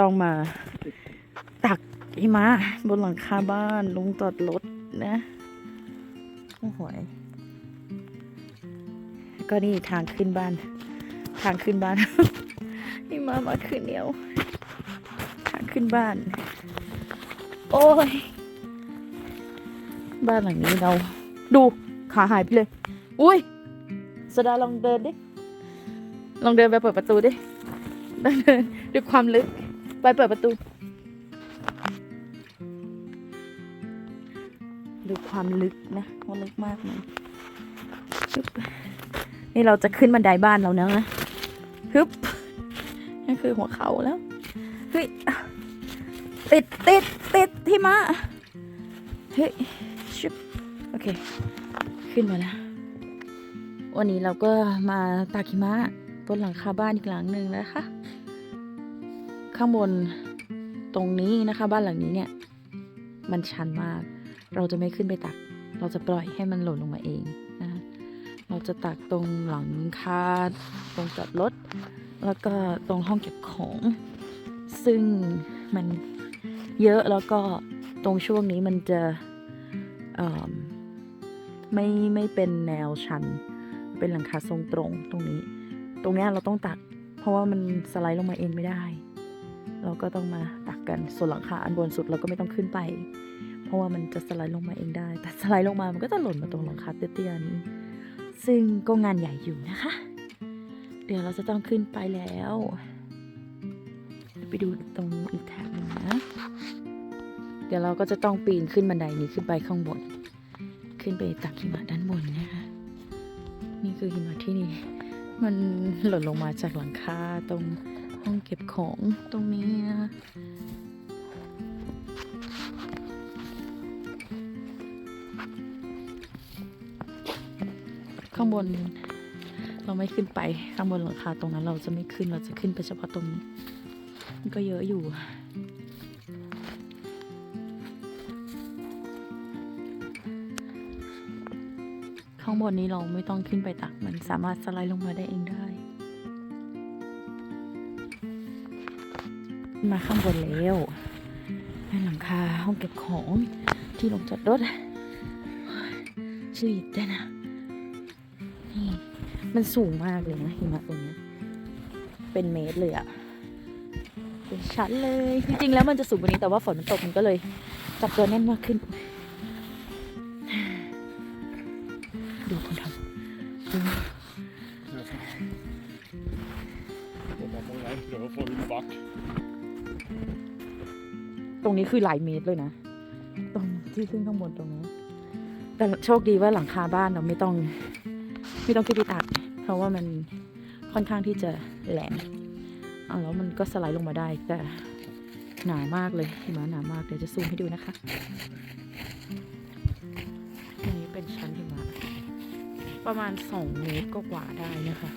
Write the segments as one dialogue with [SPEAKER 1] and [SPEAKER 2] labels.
[SPEAKER 1] ต้องมาตักหิมะบนหลังคาบ้านลงจอดรถนะโอ้โหยก็นี่ทางขึ้นบ้าน ทางขึ้นบ้านหิมะมาขึ้นเดียว ทางขึ้นบ้าน โอ้ย บ้านหลังนี้เรา ดูขาหายไปเลย อุ้ยสดาลองเดินดิ ลองเดินไปเปิดประตูดิเดินด้วยความลึก ไปเปิดประตู ดูความลึกนะว่าลึกมากไหมฮึบนี่เราจะขึ้นบันไดบ้านเรานะฮึบนั่นคือหัวเขาแล้วเฮ้ยติดติดติดที่มาเฮ้ยชุบโอเค ขึ้นมาแล้ววันนี้เราก็มาตากหิมะบนหลังคาบ้านอีกหลังหนึ่งนะคะ ข้างบนตรงนี้นะคะ บ้านหลังนี้เนี่ย มันชันมาก เราจะไม่ขึ้นไปตัก เราจะปล่อยให้มันหล่นลงมาเองนะคะเราจะตักตรงหลังคาตรงจอดรถแล้วก็ตรงห้องเก็บของ ซึ่งมันเยอะแล้วก็ตรงช่วงนี้มันจะไม่ไม่เป็นแนวชัน เป็นหลังคาทรงตรงตรงนี้ ตรงนี้เราต้องตัก เพราะว่ามันสไลด์ลงมาเองไม่ได้ เราก็ต้องมาตักกันส่วนหลังคาอันบนสุดเราก็ไม่ต้องขึ้นไป เพราะว่ามันจะสไลด์ลงมาเองได้ แต่สไลด์ลงมามันก็จะหล่นมาตรงหลังคาเตี้ยๆนี้ ซึ่งก็งานใหญ่อยู่นะคะ เดี๋ยวเราจะต้องขึ้นไปแล้ว ไปดูตรงอีกแถบหนึงนะ เดี๋ยวเราก็จะต้องปีนขึ้นบันไดนี้ขึ้นไปข้างบน ขึ้นไปตักหิมะด้านบนนะคะนี่คือหิมะที่นี่ มันหล่นลงมาจากหลังคาตรง ห้องเก็บของตรงนี้นะคะข้างบนเราไม่ขึ้นไปข้างบนหลังคาตรงนั้นเราจะไม่ขึ้นเราจะขึ้นไปเฉพาะตรงนี้มันก็เยอะอยู่ข้างบนนี้เราไม่ต้องขึ้นไปตักมันสามารถสไลด์ลงมาได้เองได้ มาข้างบนแล้วในหลังคาห้องเก็บของที่ลงจอดรถชื่อได้นะนี่มันสูงมากเลยนะหิมะตรงนี้เป็นเมตรเลยอะเป็นชั้นเลยจริงๆแล้วมันจะสูงกว่านี้แต่ว่าฝนมันตกมันก็เลยจับตัวแน่นมากขึ้น ตรงนี้คือหลายเมตรเลยนะ ตรงที่ขึ้นข้างบนตรงนี้ แต่โชคดีว่าหลังคาบ้านเราไม่ต้อง ไม่ต้องขึ้นไปตัด เพราะว่ามันค่อนข้างที่จะแหลมเอาแล้วมันก็สไลด์ลงมาได้ แต่หนามากเลยหิมะหนามากเดี๋ยวจะซูมให้ดูนะคะอันนี้เป็นชั้นหิมะประมาณสองเมตรก็กว่าได้นะคะ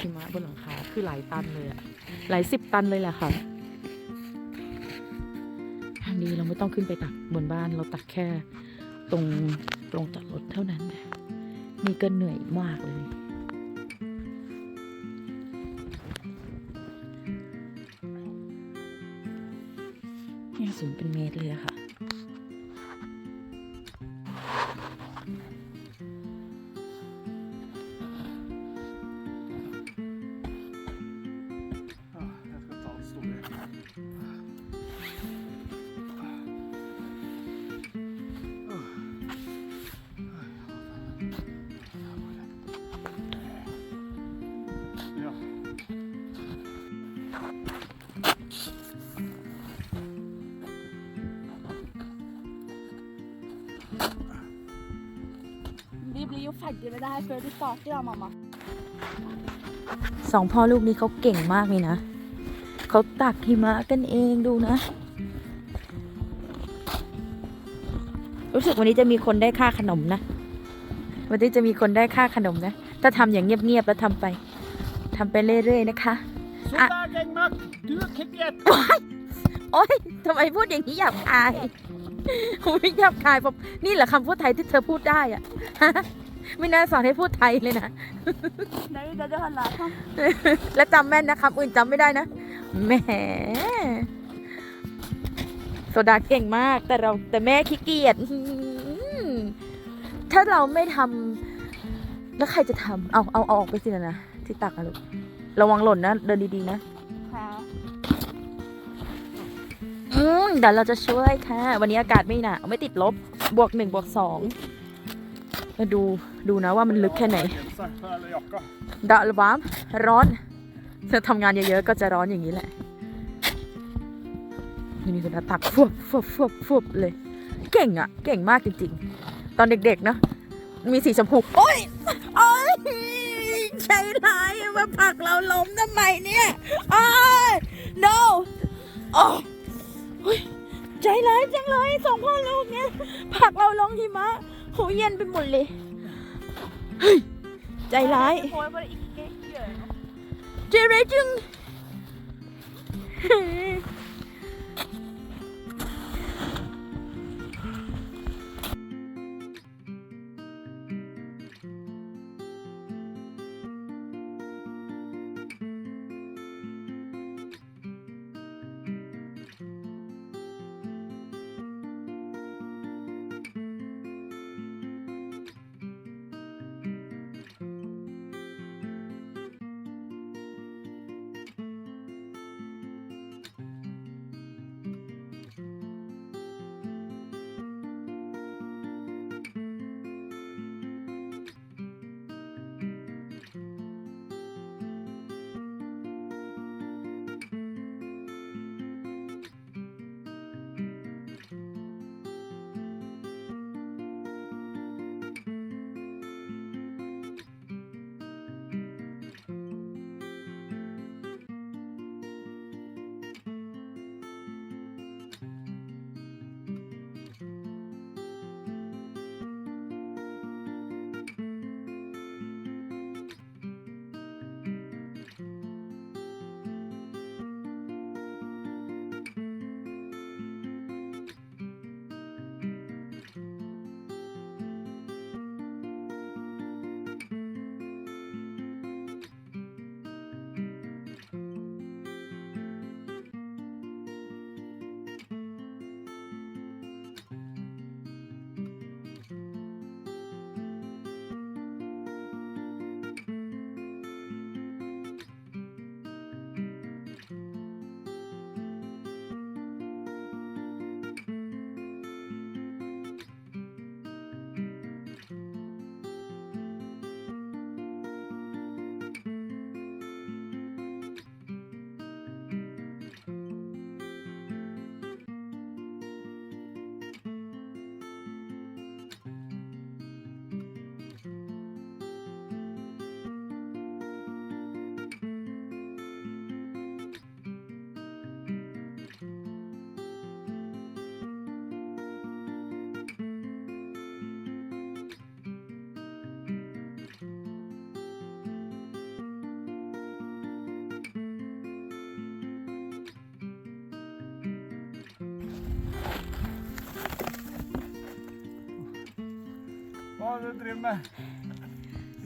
[SPEAKER 1] หิมะบนหลังคาคือหลายตันเลยอะหลายสิบตันเลยแหละค่ะ นี้เราไม่ต้องขึ้นไปตักบนบ้านเราตักแค่ตรงตรงจอดรถเท่านั้นนี่ก็เหนื่อยมากเลยเนี่ยสูงเป็นเมตรเลยอะค่ะ
[SPEAKER 2] รีบรีบฝันจะไม่ได้เฟรดิสต่อที่เรามามา
[SPEAKER 1] สองพ่อลูกนี้เขาเก่งมากเลยนะ เขาตักหิมะกันเองดูนะ รู้สึกวันนี้จะมีคนได้ค่าขนมนะ วันนี้จะมีคนได้ค่าขนมนะ ถ้าทำอย่างเงียบๆแล้วทำไปทำไปเรื่อยๆนะคะ
[SPEAKER 3] Så
[SPEAKER 1] Ah.
[SPEAKER 3] der, Gengmark! Du er kicket!
[SPEAKER 1] โอ๊ยทำไมพูดอย่างนี้หยาบคายไม่หยาบคายผมนี่แหละคำพูดไทยที่เธอพูดได้อะฮะ ไม่น่าสอนให้พูดไทยเลยนะ
[SPEAKER 2] ไหนจะจะหันหลัง
[SPEAKER 1] และจำแม่นนะคำอื่นจำไม่ได้นะ แหมดาเก่งมาก แต่เราแต่แม่ขี้เกียจอื้อหือถ้าเราไม่ทำแล้วใครจะทำเอาเอาเอาออกไปสินะนะที่ตักอะลูก ระวังหล่นนะ เดินดีๆนะ
[SPEAKER 2] ค่ะ
[SPEAKER 1] อืมเดี๋ยวเราจะช่วยค่ะ วันนี้อากาศไม่หนาวไม่ติดลบ บวกหนึ่งบวกสอง มาดูดูนะว่ามันลึกแค่ไหน
[SPEAKER 3] Genser eller jakka.
[SPEAKER 1] ดาลวามร้อนจะทำงานเยอะๆก็จะร้อนอย่างนี้แหละนี่มีคนตักฟวบฟวบฟวบฟวบเลย เก่งอะเก่งมากจริงๆ ตอนเด็กๆนะมีสีชมพูโอ้ยโอ้ยใช่ร้ายมาผลักเราล้มทำไมเนี่ยอ้าย no โอ้ยใจร้ายจังเลยสองพ่อลูกเนี่ยผลักเราลงหิมะโหเย็นไปหมดเลยเฮ้ยใจร้าย
[SPEAKER 2] โอ้ยบริอีกเก๊กเยอะ
[SPEAKER 1] เจเรจึง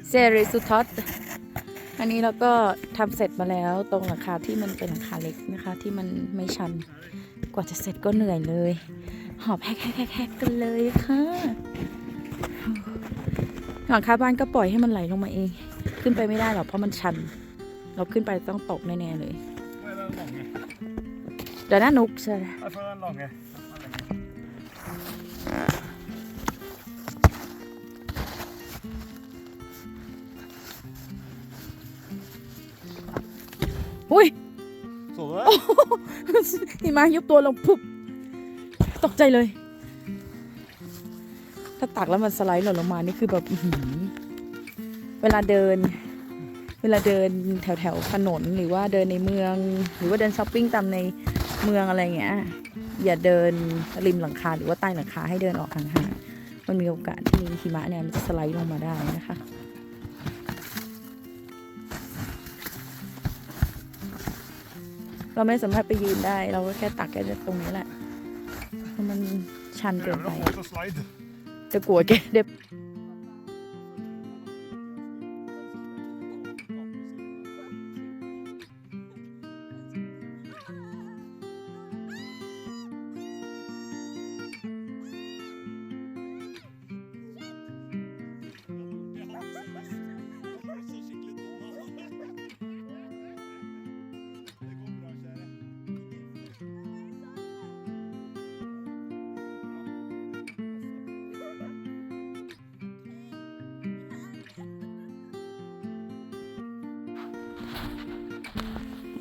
[SPEAKER 1] เซริสุทอตอันนี้เราก็ทำเสร็จมาแล้วตรงหลังคาที่มันเป็นหลังคาเล็กนะคะ ที่มันไม่ชัน กว่าจะเสร็จก็เหนื่อยเลย หอบแฮกแฮกแฮกแฮกกันเลยค่ะหลังคาบ้านก็ปล่อยให้มันไหลลงมาเอง ขึ้นไปไม่ได้หรอกเพราะมันชัน เราขึ้นไปต้องตกแน่ๆเลย
[SPEAKER 3] Hva er den lange?
[SPEAKER 1] เดี๋ยวนะนุกใช่
[SPEAKER 3] Jeg får den
[SPEAKER 1] อุ้ย
[SPEAKER 3] Så du det?
[SPEAKER 1] หิมะยุบตัวลงปุ๊บตกใจเลย ถ้าตักแล้วมันสไลด์หล่นลงมานี่คือแบบอื้อหือเวลาเดิน เวลาเดินแถวแถวๆถนนหรือว่าเดินในเมือง หรือว่าเดินช้อปปิ้งตามในเมืองอะไรเงี้ยอย่าเดินริมหลังคาหรือว่าใต้หลังคาให้เดินออกห่างๆมันมีโอกาสที่หิมะเนี่ยมันจะสไลด์ลงมาได้นะคะ เราไม่สามารถไปยืนได้ เราก็แค่ตักแค่ตรงนี้แหละเพราะมันชันเกินไปจะกลัวแกเด็บ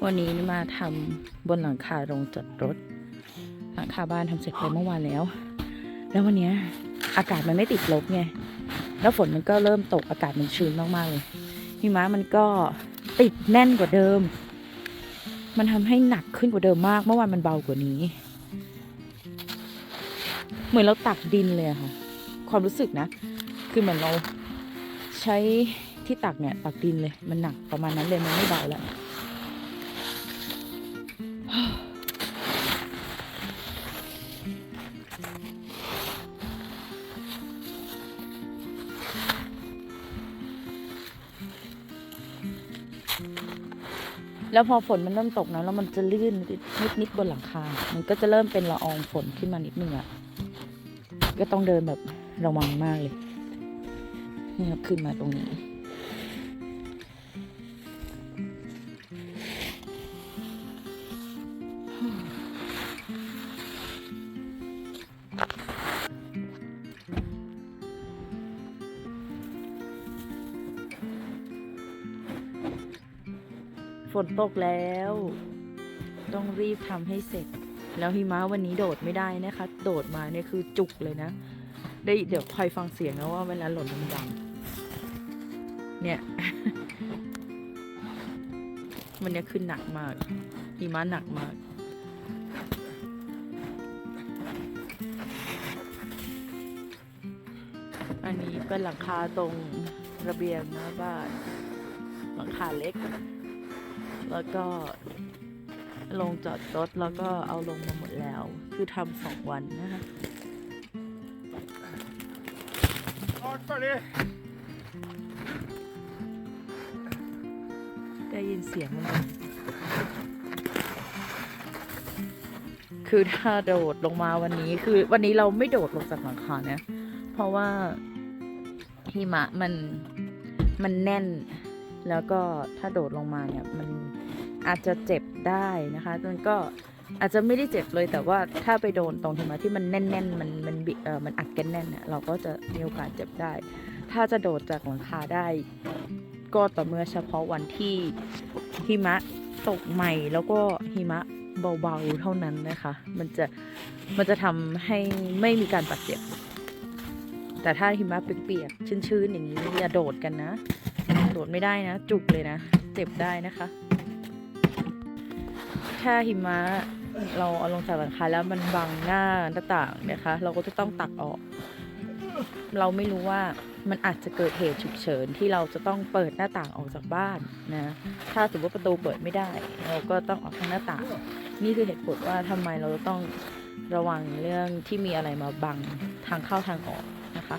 [SPEAKER 1] วันนี้มาทำบนหลังคาโรงจอดรถ หลังคาบ้านทำเสร็จไปเมื่อวานแล้ว แล้ววันนี้อากาศมันไม่ติดลบไง แล้วฝนมันก็เริ่มตกอากาศมันชื้นมากๆเลยหิมะมันก็ติดแน่นกว่าเดิม มันทำให้หนักขึ้นกว่าเดิมมาก เมื่อวานมันเบากว่านี้ เหมือนเราตักดินเลยค่ะ ความรู้สึกนะ คือเหมือนเราใช้ ที่ตักเนี่ยตักดินเลย มันหนักประมาณนั้นเลยมันไม่เบาแล้วแล้วพอฝนมันเริ่มตกนะแล้วมันจะลื่นนิดนิดๆบนหลังคา มันก็จะเริ่มเป็นละอองฝนขึ้นมานิดนึงอะก็ต้องเดินแบบระวังมากเลยนี่ครับขึ้นมาตรงนี้ ฝนตกแล้ว ต้องรีบทำให้เสร็จ แล้วหิมะวันนี้โดดไม่ได้นะคะ โดดมาเนี่ยคือจุกเลยนะ ได้เดี๋ยวคอยฟังเสียงนะว่าเวลาหล่นมันดังเนี่ยวันนี้ขึ้นหนักมากหิมะหนักมากอันนี้เป็นหลังคาตรงระเบียงหน้าบ้านหลังคาเล็ก แล้วก็ลงจอดรถแล้วก็เอาลงมาหมดแล้ว คือทำสองวันนะคะได้ยินเสียงมันไหมคือถ้าโดดลงมาวันนี้คือวันนี้เราไม่โดดลงจากหลังคานะ เพราะว่าหิมะมันมันแน่น แล้วก็ถ้าโดดลงมาเนี่ยมัน อาจจะเจ็บได้นะคะมันก็อาจจะไม่ได้เจ็บเลยแต่ว่าถ้าไปโดนตรงหิมะที่มันแน่นๆมันมันบิเออมันอัดกันแน่นเนี่ยเราก็จะมีโอกาสเจ็บได้ ถ้าจะโดดจากหลังคาได้ ก็ต่อเมื่อเฉพาะวันที่หิมะตกใหม่แล้วก็หิมะเบาๆเท่านั้นนะคะ มันจะมันจะทำให้ไม่มีการบาดเจ็บ แต่ถ้าหิมะเปียกๆชื้นๆอย่างนี้อย่าโดดกันนะ โดดไม่ได้นะ จุกเลยนะ เจ็บได้นะคะ ถ้าหิมะเราเอาลงจากหลังคาแล้วมันบังหน้าหน้าต่างนะคะ เราก็จะต้องตักออก เราไม่รู้ว่ามันอาจจะเกิดเหตุฉุกเฉินที่เราจะต้องเปิดหน้าต่างออกจากบ้านนะถ้าสมมติประตูเปิดไม่ได้ เราก็ต้องออกทางหน้าต่าง นี่คือเหตุผลว่าทำไมเราต้องระวังเรื่องที่มีอะไรมาบังทางเข้าทางออกนะคะ